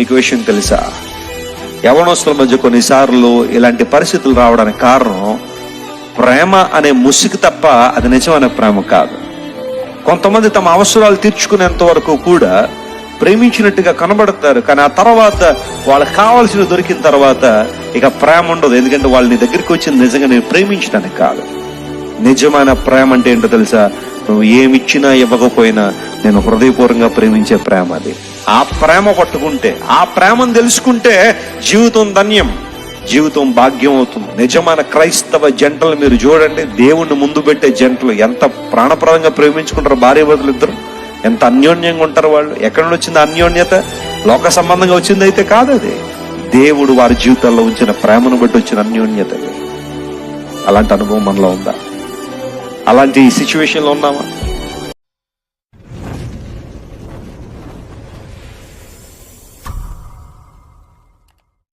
నీకు విషయం తెలుసా? యవనస్తుల మధ్య కొన్నిసార్లు ఇలాంటి పరిస్థితులు రావడానికి కారణం ప్రేమ అనే ముసుగు తప్ప అది నిజమైన ప్రేమ కాదు. కొంతమంది తమ అవసరాలు తీర్చుకునేంత వరకు కూడా ప్రేమించినట్టుగా కనబడతారు. కానీ ఆ తర్వాత వాళ్ళకి కావాల్సిన దొరికిన తర్వాత ఇక ప్రేమ ఉండదు. ఎందుకంటే వాళ్ళు నీ దగ్గరికి వచ్చింది నిజంగా నేను ప్రేమించడానికి కాదు. నిజమైన ప్రేమ అంటే ఏంటో తెలుసా? నువ్వు ఏమిచ్చినా ఇవ్వకపోయినా నేను హృదయపూర్వకంగా ప్రేమించే ప్రేమ అది. ఆ ప్రేమ పట్టుకుంటే ఆ ప్రేమను తెలుసుకుంటే జీవితం ధన్యం జీవితం భాగ్యం అవుతుంది. నిజమైన క్రైస్తవ జంటలు మీరు చూడండి. దేవుణ్ణి ముందు పెట్టే జంటలు ఎంత ప్రాణప్రదంగా ప్రేమించుకుంటారు భార్య భర్తలు ఇద్దరు? ఎంత అన్యోన్యంగా ఉంటారు వాళ్ళు? ఎక్కడ నుండి వచ్చింది అన్యోన్యత? లోక సంబంధంగా వచ్చింది అయితే కాదు అది. దేవుడు వారి జీవితాల్లో ఉంచిన ప్రేమను బట్టి వచ్చిన అన్యోన్యత. అలాంటి అనుభవం మనలో ఉందా? అలాంటి సిచ్యువేషన్లో ఉన్నామా